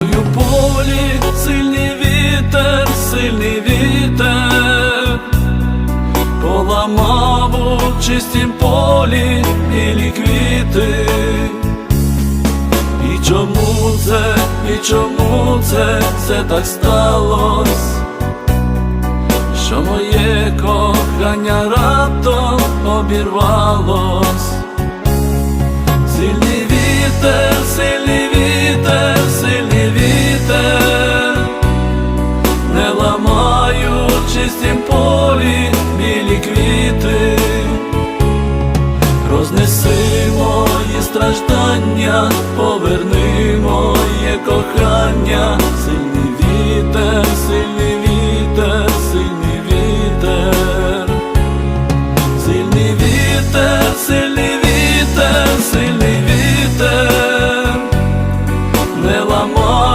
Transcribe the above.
Полі сильний вітер, сильний вітер, поламав у чистім полі білі квіти. І чому це, і чому це, це так сталось? Що моє кохання раптом обірвалось? чистім полі білі квіти, рознеси мої страждання, поверни моє кохання, сильний вітер, сильний вітер, сильний вітер, сильний вітер, сильний.